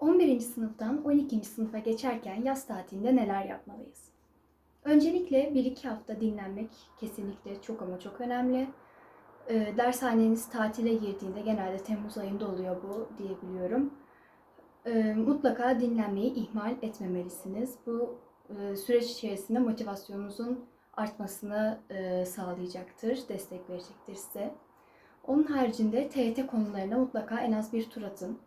11. sınıftan 12. sınıfa geçerken yaz tatilinde neler yapmalıyız? Öncelikle 1-2 hafta dinlenmek kesinlikle çok ama çok önemli. Ee, Dershaneniz tatile girdiğinde genelde Temmuz ayında oluyor bu diyebiliyorum. Ee, Mutlaka dinlenmeyi ihmal etmemelisiniz. Bu e, süreç içerisinde motivasyonunuzun artmasını e, sağlayacaktır, destek verecektir size. Onun haricinde TYT konularına mutlaka en az bir tur atın.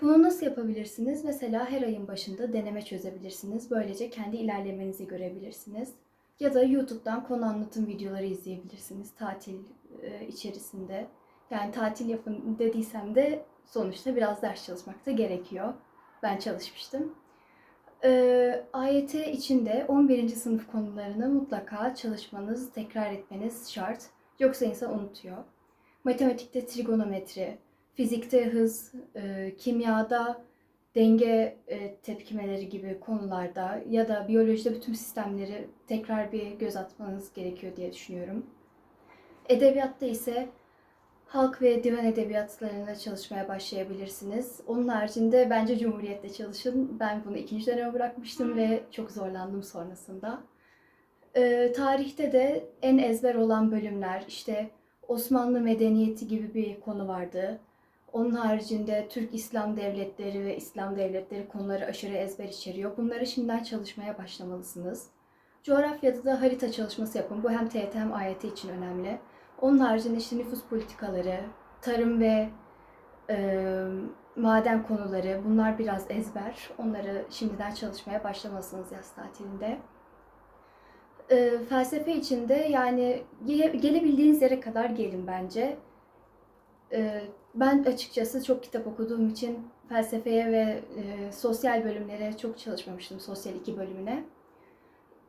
Bunu nasıl yapabilirsiniz? Mesela her ayın başında deneme çözebilirsiniz. Böylece kendi ilerlemenizi görebilirsiniz. Ya da YouTube'dan konu anlatım videoları izleyebilirsiniz tatil e, içerisinde. Yani tatil yapın dediysem de sonuçta biraz ders çalışmak da gerekiyor. Ben çalışmıştım. Ee, AYT içinde 11. sınıf konularını mutlaka çalışmanız, tekrar etmeniz şart. Yoksa insan unutuyor. Matematikte trigonometri, fizikte hız, e, kimyada denge e, tepkimeleri gibi konularda ya da biyolojide bütün sistemleri tekrar bir göz atmanız gerekiyor diye düşünüyorum. Edebiyatta ise halk ve divan edebiyatlarında çalışmaya başlayabilirsiniz. Onun haricinde bence Cumhuriyet'te çalışın. Ben bunu ikinci döneme bırakmıştım ve çok zorlandım sonrasında. Ee, tarihte de en ezber olan bölümler işte Osmanlı medeniyeti gibi bir konu vardı. Onun haricinde Türk İslam devletleri ve İslam devletleri konuları aşırı ezber içeriyor. Bunları şimdiden çalışmaya başlamalısınız. Coğrafyada da harita çalışması yapın. Bu hem TYT hem AYT için önemli. Onun haricinde işte nüfus politikaları, tarım ve e, maden konuları bunlar biraz ezber. Onları şimdiden çalışmaya başlamalısınız yaz tatilinde. E, felsefe için de yani gele- gelebildiğiniz yere kadar gelin bence. Ben açıkçası çok kitap okuduğum için felsefeye ve e, sosyal bölümlere çok çalışmamıştım, sosyal iki bölümüne.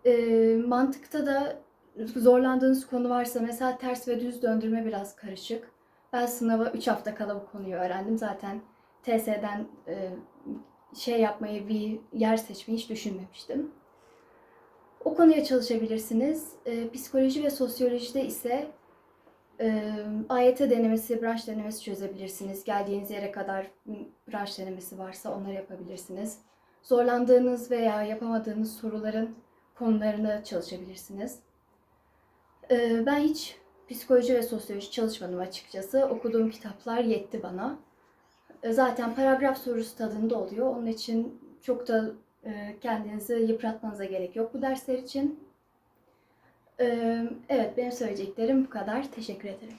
E, mantıkta da zorlandığınız konu varsa mesela ters ve düz döndürme biraz karışık. Ben sınava 3 hafta kala bu konuyu öğrendim. Zaten TS'den e, şey yapmayı, bir yer seçmeyi hiç düşünmemiştim. O konuya çalışabilirsiniz. E, psikoloji ve sosyolojide ise e, AYT denemesi, branş denemesi çözebilirsiniz. Geldiğiniz yere kadar branş denemesi varsa onları yapabilirsiniz. Zorlandığınız veya yapamadığınız soruların konularını çalışabilirsiniz. Ben hiç psikoloji ve sosyoloji çalışmadım açıkçası. Okuduğum kitaplar yetti bana. Zaten paragraf sorusu tadında oluyor. Onun için çok da kendinizi yıpratmanıza gerek yok bu dersler için. Evet, benim söyleyeceklerim bu kadar. Teşekkür ederim.